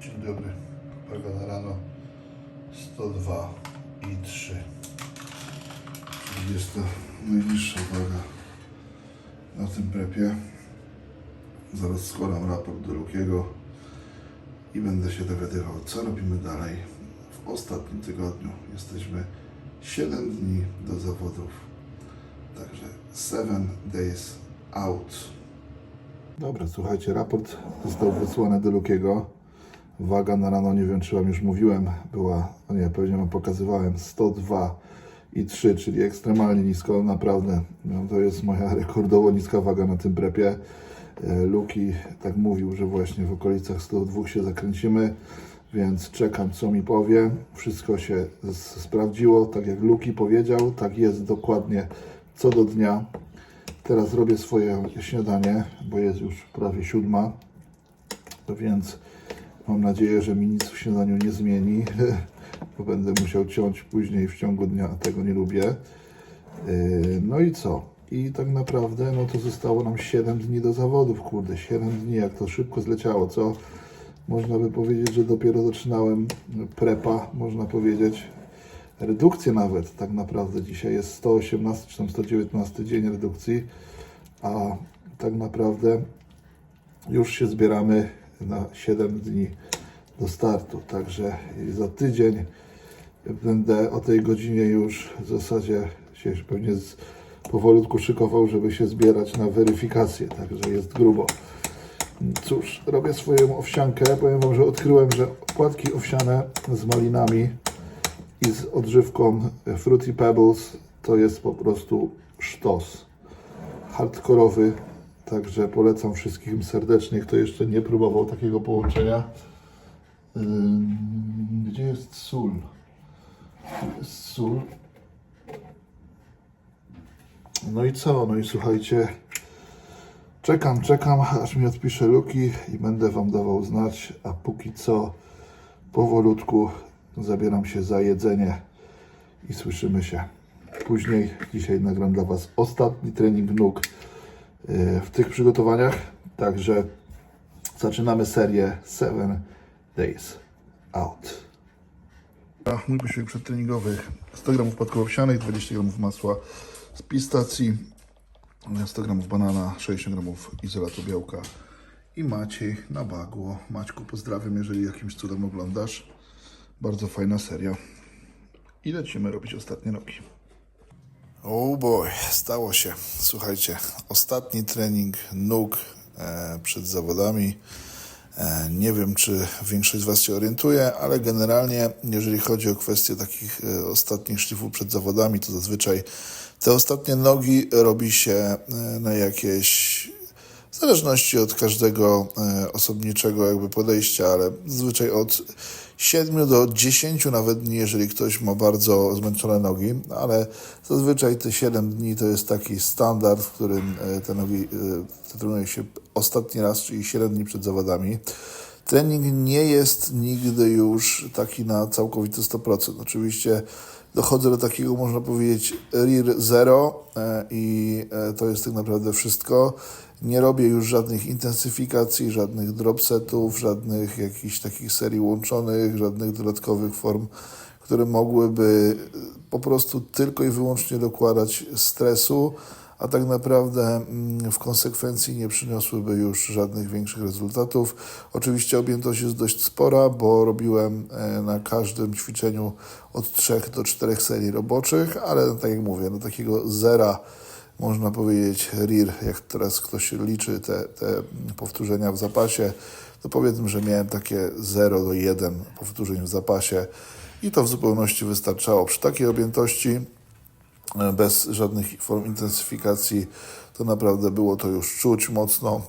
Dzień dobry. Waga na rano 102 i 3. Czyli jest to najniższa waga na tym prepie. Zaraz składam raport do Lukiego i będę się dowiadywał, co robimy dalej. W ostatnim tygodniu jesteśmy 7 dni do zawodów. Także 7 days out. Dobra, słuchajcie, raport został wysłany do Lukiego. Waga na rano, nie wiem czy Wam już mówiłem, była, no nie, pewnie Wam pokazywałem, 102 i 3, czyli ekstremalnie nisko, naprawdę. No, to jest moja rekordowo niska waga na tym prepie. E, Luki tak mówił, że właśnie w okolicach 102 się zakręcimy, więc czekam co mi powie. Wszystko się sprawdziło, tak jak Luki powiedział, tak jest dokładnie co do dnia. Teraz robię swoje śniadanie, bo jest już prawie siódma, więc mam nadzieję, że mi nic w śniadaniu nie zmieni, bo będę musiał ciąć później w ciągu dnia, a tego nie lubię. Yy, No i co? I tak naprawdę, no to zostało nam 7 dni do zawodów, kurde, 7 dni, jak to szybko zleciało, co? Można by powiedzieć, że dopiero zaczynałem prepa, można powiedzieć, redukcję nawet, tak naprawdę dzisiaj jest 118 czy tam 119 dzień redukcji, a tak naprawdę już się zbieramy na 7 dni do startu, także za tydzień będę o tej godzinie już w zasadzie się pewnie z, powolutku szykował, żeby się zbierać na weryfikację, także jest grubo. Cóż, robię swoją owsiankę. Powiem Wam, że odkryłem, że płatki owsiane z malinami i z odżywką Fruity Pebbles to jest po prostu sztos. Hardkorowy, także polecam wszystkim serdecznie, kto jeszcze nie próbował takiego połączenia. Gdzie jest sól? Jest sól. No i co? No i słuchajcie, czekam, czekam, aż mi odpisze Luki i będę Wam dawał znać, a póki co powolutku zabieram się za jedzenie i słyszymy się później. Dzisiaj nagram dla Was ostatni trening nóg w tych przygotowaniach, także zaczynamy serię 7 Days Out. Mój posiłek przedtreningowy 100 g płatków owsianych, 20 g masła z pistacji, 100 g banana, 60 g izolatu białka i Maciej na bagło. Maćku, pozdrawiam, jeżeli jakimś cudem oglądasz. Bardzo fajna seria. I lecimy robić ostatnie nogi. Oh boy, stało się. Słuchajcie, ostatni trening nóg e, przed zawodami. E, Nie wiem, czy większość z Was się orientuje, ale generalnie, jeżeli chodzi o kwestie takich e, ostatnich szlifów przed zawodami, to zazwyczaj te ostatnie nogi robi się na jakieś, w zależności od każdego osobniczego jakby podejścia, ale zazwyczaj od 7 do 10 nawet dni, jeżeli ktoś ma bardzo zmęczone nogi, ale zazwyczaj te 7 dni to jest taki standard, w którym e, te nogi e, trenuje się ostatni raz, czyli 7 dni przed zawodami. Trening nie jest nigdy już taki na całkowity 100%. Oczywiście dochodzę do takiego, można powiedzieć, RIR zero e, i e, to jest tak naprawdę wszystko. Nie robię już żadnych intensyfikacji, żadnych dropsetów, żadnych jakichś takich serii łączonych, żadnych dodatkowych form, które mogłyby po prostu tylko i wyłącznie dokładać stresu, a tak naprawdę mm, w konsekwencji nie przyniosłyby już żadnych większych rezultatów. Oczywiście objętość jest dość spora, bo robiłem e, na każdym ćwiczeniu od 3 do 4 serii roboczych, ale tak jak mówię, do takiego zera można powiedzieć RIR, jak teraz ktoś liczy te, te powtórzenia w zapasie, to powiedzmy, że miałem takie 0 do 1 powtórzeń w zapasie i to w zupełności wystarczało. Przy takiej objętości bez żadnych form intensyfikacji, to naprawdę było to już czuć mocno.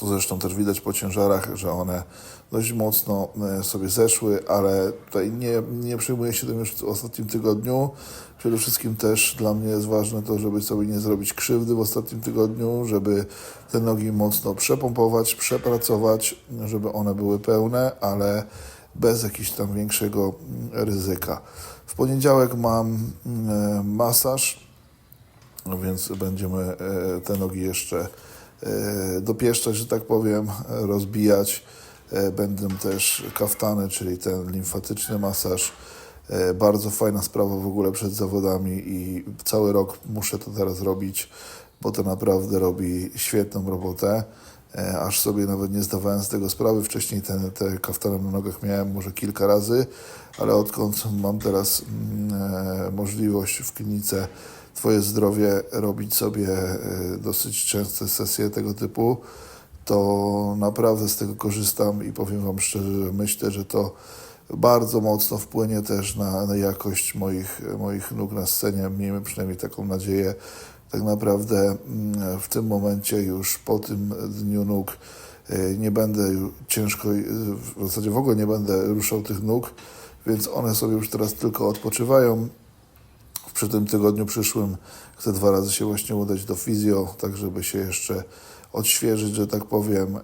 To zresztą też widać po ciężarach, że one dość mocno e, sobie zeszły, ale tutaj nie, nie przejmuję się tym już w ostatnim tygodniu. Przede wszystkim też dla mnie jest ważne to, żeby sobie nie zrobić krzywdy w ostatnim tygodniu, żeby te nogi mocno przepompować, przepracować, żeby one były pełne, ale bez jakiegoś tam większego mm, ryzyka. W poniedziałek mam mm, masaż, no więc będziemy e, te nogi jeszcze e, dopieszczać, że tak powiem, e, rozbijać. E, Będą też kaftany, czyli ten limfatyczny masaż. E, Bardzo fajna sprawa w ogóle przed zawodami i cały rok muszę to teraz robić, bo to naprawdę robi świetną robotę. E, Aż sobie nawet nie zdawałem z tego sprawy. Wcześniej te, te kaftany na nogach miałem może kilka razy, ale odkąd mam teraz mm, e, możliwość w klinice Twoje zdrowie robić sobie e, dosyć częste sesje tego typu, to naprawdę z tego korzystam i powiem Wam szczerze, że myślę, że to bardzo mocno wpłynie też na, na jakość moich, moich nóg na scenie. Miejmy przynajmniej taką nadzieję. Tak naprawdę mm, w tym momencie już po tym dniu nóg e, nie będę ciężko, w zasadzie w ogóle nie będę ruszał tych nóg, więc one sobie już teraz tylko odpoczywają. Przy tym tygodniu przyszłym chcę dwa razy się właśnie udać do fizjo, tak żeby się jeszcze odświeżyć, że tak powiem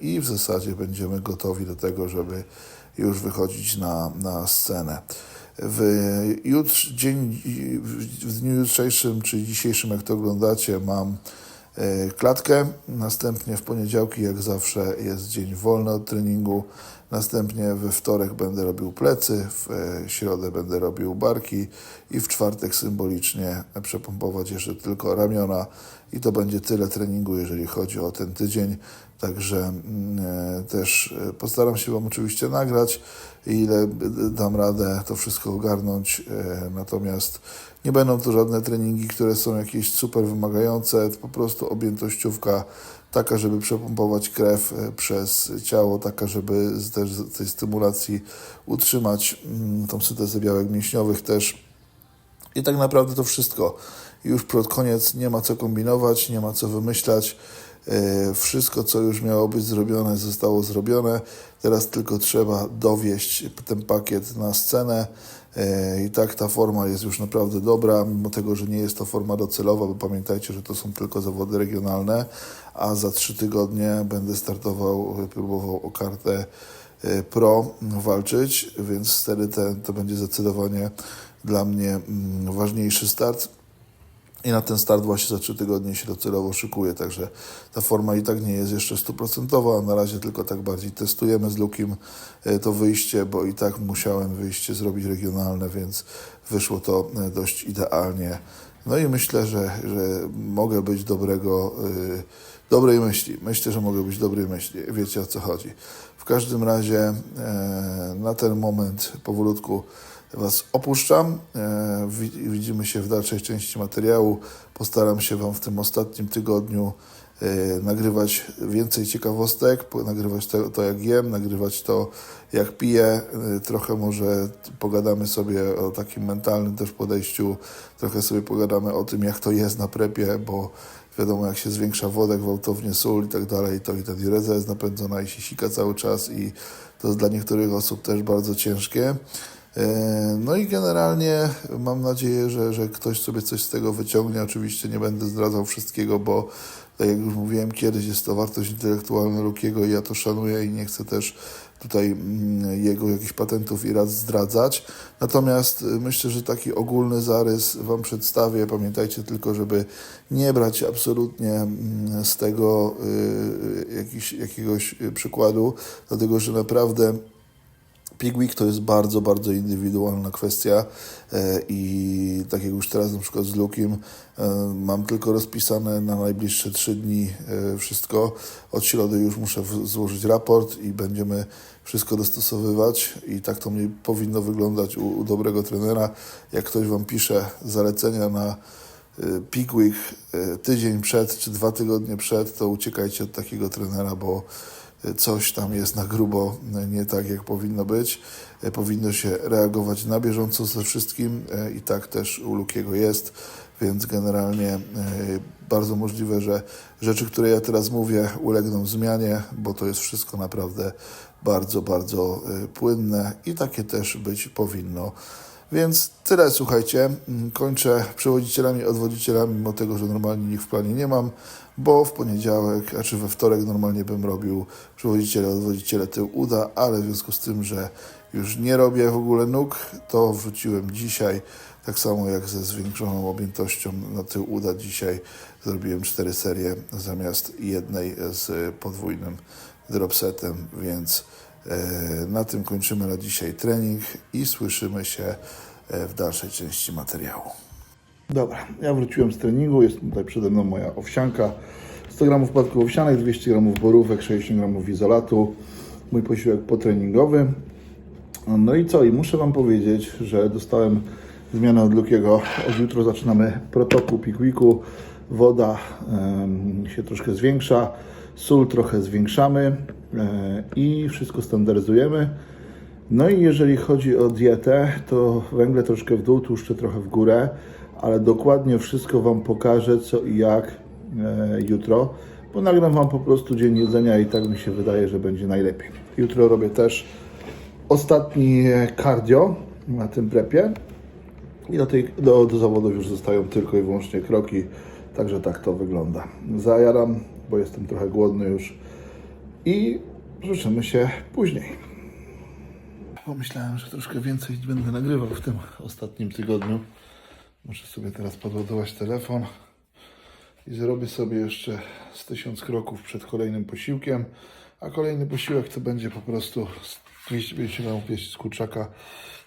i w zasadzie będziemy gotowi do tego, żeby już wychodzić na, na scenę. W, jutr, dzień, w dniu jutrzejszym, czyli dzisiejszym, jak to oglądacie, mam e, klatkę. Następnie w poniedziałki, jak zawsze, jest dzień wolny od treningu. Następnie we wtorek będę robił plecy, w e, środę będę robił barki i w czwartek symbolicznie przepompować jeszcze tylko ramiona. I to będzie tyle treningu, jeżeli chodzi o ten tydzień. Także mm, e, też e, postaram się Wam oczywiście nagrać, ile dam radę to wszystko ogarnąć. e, Natomiast nie będą to żadne treningi, które są jakieś super wymagające, po prostu objętościówka taka, żeby przepompować krew e, przez ciało, taka, żeby też z tej stymulacji utrzymać mm, tą syntezę białek mięśniowych też. I tak naprawdę to wszystko. Już pod koniec nie ma co kombinować, nie ma co wymyślać. E, Wszystko, co już miało być zrobione, zostało zrobione. Teraz tylko trzeba dowieść ten pakiet na scenę. E, I tak ta forma jest już naprawdę dobra, mimo tego, że nie jest to forma docelowa, bo pamiętajcie, że to są tylko zawody regionalne, a za trzy tygodnie będę startował, próbował o kartę e, pro walczyć, więc wtedy ten, to będzie zdecydowanie dla mnie mm, ważniejszy start. I na ten start właśnie za trzy tygodnie się docelowo szykuję, także ta forma i tak nie jest jeszcze stuprocentowa, na razie tylko tak bardziej testujemy z Lukim e, to wyjście, bo i tak musiałem wyjście zrobić regionalne, więc wyszło to e, dość idealnie. No i myślę, że, że mogę być dobrego, e, dobrej myśli. Myślę, że mogę być dobrej myśli. Wiecie o co chodzi. W każdym razie e, na ten moment powolutku Was opuszczam. E, wi- Widzimy się w dalszej części materiału. Postaram się Wam w tym ostatnim tygodniu e, nagrywać więcej ciekawostek, nagrywać to, to jak jem, nagrywać to jak piję. E, Trochę może pogadamy sobie o takim mentalnym też podejściu, trochę sobie pogadamy o tym, jak to jest na prepie, bo wiadomo, jak się zwiększa wodę gwałtownie, sól i tak dalej, to i ta diureza jest napędzona i się sika cały czas i to jest dla niektórych osób też bardzo ciężkie. E, No i generalnie mam nadzieję, że, że ktoś sobie coś z tego wyciągnie. Oczywiście nie będę zdradzał wszystkiego, bo tak jak już mówiłem kiedyś, jest to wartość intelektualna Lukiego i ja to szanuję i nie chcę też tutaj mm, jego jakichś patentów i rad zdradzać. Natomiast y, myślę, że taki ogólny zarys Wam przedstawię. Pamiętajcie tylko, żeby nie brać absolutnie mm, z tego y, jakiś, jakiegoś y, przykładu, dlatego że naprawdę Pigweek to jest bardzo, bardzo indywidualna kwestia e, i tak jak już teraz na przykład z Lukiem e, mam tylko rozpisane na najbliższe trzy dni e, wszystko. Od środy już muszę złożyć raport i będziemy wszystko dostosowywać i tak to mnie powinno wyglądać u, u dobrego trenera. Jak ktoś Wam pisze zalecenia na y, tydzień przed czy dwa tygodnie przed, to uciekajcie od takiego trenera, bo coś tam jest na grubo nie tak, jak powinno być. Y, Powinno się reagować na bieżąco ze wszystkim y, i tak też u Lukiego jest, więc generalnie y, bardzo możliwe, że rzeczy, które ja teraz mówię, ulegną zmianie, bo to jest wszystko naprawdę bardzo, bardzo płynne i takie też być powinno. Więc tyle, słuchajcie. Mm, Kończę przewodzicielami, odwodzicielami, mimo tego, że normalnie ich w planie nie mam, bo w poniedziałek, a czy we wtorek normalnie bym robił przewodziciele, odwodziciele tył uda, ale w związku z tym, że już nie robię w ogóle nóg, to wrzuciłem dzisiaj, tak samo jak ze zwiększoną objętością na tył uda dzisiaj zrobiłem cztery serie zamiast jednej z podwójnym dropsetem, więc na tym kończymy na dzisiaj trening i słyszymy się e, w dalszej części materiału. Dobra, ja wróciłem z treningu, jest tutaj przede mną moja owsianka. 100 gramów płatków owsianych, 200 gramów borówek, 60 gramów izolatu. Mój posiłek potreningowy. No i co? I muszę Wam powiedzieć, że dostałem zmianę od Lukiego. Od jutro zaczynamy protokół Pickwiku. Woda em, się troszkę zwiększa, sól trochę zwiększamy e, i wszystko standaryzujemy. No i jeżeli chodzi o dietę, to węgle troszkę w dół, tłuszcze trochę w górę, ale dokładnie wszystko Wam pokażę co i jak e, jutro, bo nagram Wam po prostu dzień jedzenia i tak mi się wydaje, że będzie najlepiej. Jutro robię też ostatni cardio na tym prepie i do, tej, do, do zawodów już zostają tylko i wyłącznie kroki, także tak to wygląda. Zajaram, bo jestem trochę głodny już i słyszymy się później. Pomyślałem, że troszkę więcej będę nagrywał w tym ostatnim tygodniu. Muszę sobie teraz podładować telefon i zrobię sobie jeszcze z 1000 kroków przed kolejnym posiłkiem. A kolejny posiłek to będzie po prostu 250 gramów pieści z kurczaka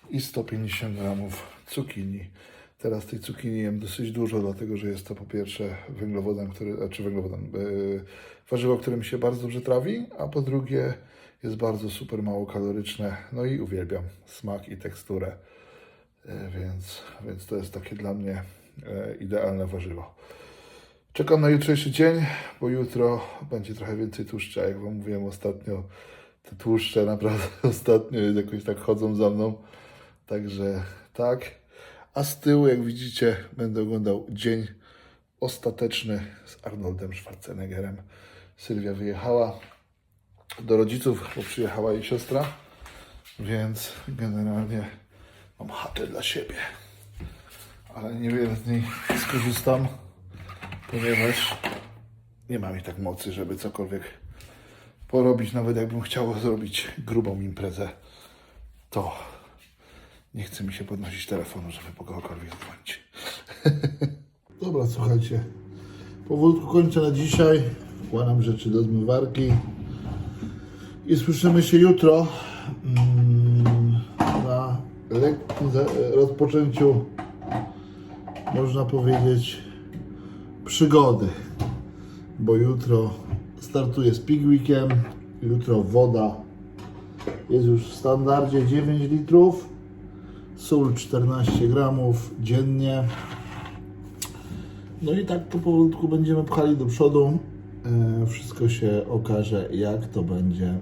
i 150 gramów cukinii. Teraz tej cukinii jem dosyć dużo, dlatego że jest to po pierwsze węglowodem, który, znaczy węglowodem, yy, warzywo, które mi się bardzo dobrze trawi, a po drugie jest bardzo super mało kaloryczne. No i uwielbiam smak i teksturę. E, Więc, więc to jest takie dla mnie e, idealne warzywo. Czekam na jutrzejszy dzień, bo jutro będzie trochę więcej tłuszcza. Jak Wam mówiłem ostatnio, te tłuszcze naprawdę ostatnio jakoś tak chodzą za mną. Także tak. A z tyłu, jak widzicie, będę oglądał dzień ostateczny z Arnoldem Schwarzeneggerem. Sylwia wyjechała do rodziców, bo przyjechała jej siostra, więc generalnie mam chatę dla siebie. Ale niewiele z niej skorzystam, ponieważ nie mam mi tak mocy, żeby cokolwiek porobić. Nawet jakbym chciał zrobić grubą imprezę, to nie chce mi się podnosić telefonu, żeby kogokolwiek dzwonić. Dobra, słuchajcie. Powolutku kończę na dzisiaj. Wkładam rzeczy do zmywarki. I słyszymy się jutro mm, na lekkim rozpoczęciu, można powiedzieć, przygody. Bo jutro startuję z Pigwickiem. Jutro woda jest już w standardzie 9 litrów. Sól 14 gramów dziennie. No i tak to powolutku będziemy pchali do przodu. E, Wszystko się okaże, jak to będzie e,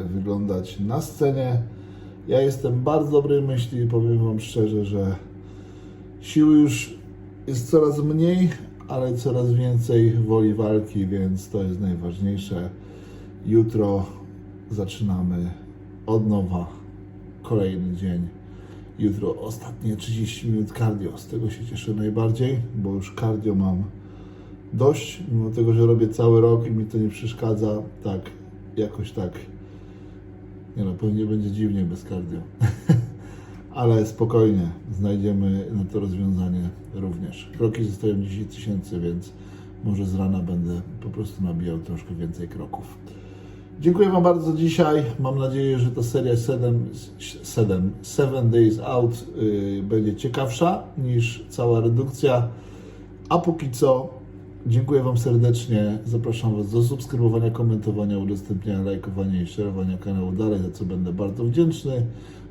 e, wyglądać na scenie. Ja jestem bardzo dobrej myśli i powiem Wam szczerze, że siły już jest coraz mniej, ale coraz więcej woli walki, więc to jest najważniejsze. Jutro zaczynamy od nowa kolejny dzień. Jutro ostatnie 30 minut cardio. Z tego się cieszę najbardziej, bo już cardio mam dość, mimo tego, że robię cały rok i mi to nie przeszkadza. Tak, jakoś tak. Nie no, pewnie będzie dziwnie bez cardio. Ale spokojnie, znajdziemy na to rozwiązanie również. Kroki zostają 10 tysięcy, więc może z rana będę po prostu nabijał troszkę więcej kroków. Dziękuję Wam bardzo dzisiaj. Mam nadzieję, że ta seria 7, 7, 7 Days Out y, będzie ciekawsza niż cała redukcja. A póki co, dziękuję Wam serdecznie. Zapraszam Was do subskrybowania, komentowania, udostępniania, lajkowania i szerowania kanału dalej, za co będę bardzo wdzięczny.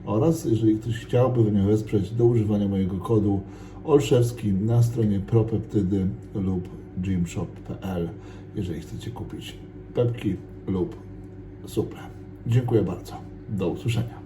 Oraz jeżeli ktoś chciałby mnie wesprzeć do używania mojego kodu Olszewski na stronie propeptydy lub gymshop.pl, jeżeli chcecie kupić pepki lub suple. Dziękuję bardzo. Do usłyszenia.